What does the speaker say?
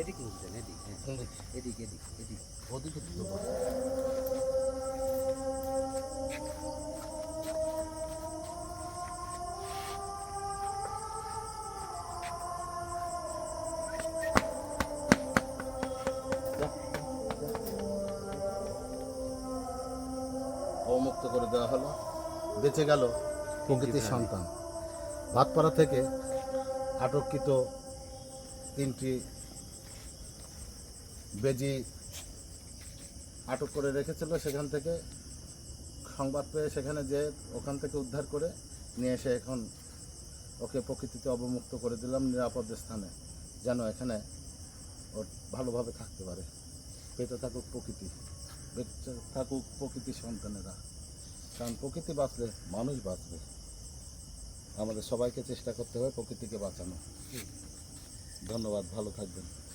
এদিকে উঠবেন এদিক হ্যাঁ এদিক এদিক এদিক ওদিকে তো বড়। অবমুক্ত করে দেওয়া হলো। বেঁচে গেল প্রকৃতির সন্তান। ভাতপাড়া থেকে আটককৃত তিনটি বেজি আটক করে রেখেছিল সেখান থেকে। সংবাদ পেয়ে সেখানে যে ওখান থেকে উদ্ধার করে নিয়ে এসে এখন ওকে প্রকৃতিতে অবমুক্ত করে দিলাম নিরাপদ স্থানে, যেন এখানে ও ভালোভাবে থাকতে পারে। পেতে থাকুক প্রকৃতি, বেঁচে থাকুক প্রকৃতি সন্তানেরা। কারণ প্রকৃতি বাঁচলে মানুষ বাঁচবে। আমাদের সবাইকে চেষ্টা করতে হবে প্রকৃতিকে বাঁচানো। ধন্যবাদ, ভালো থাকবেন।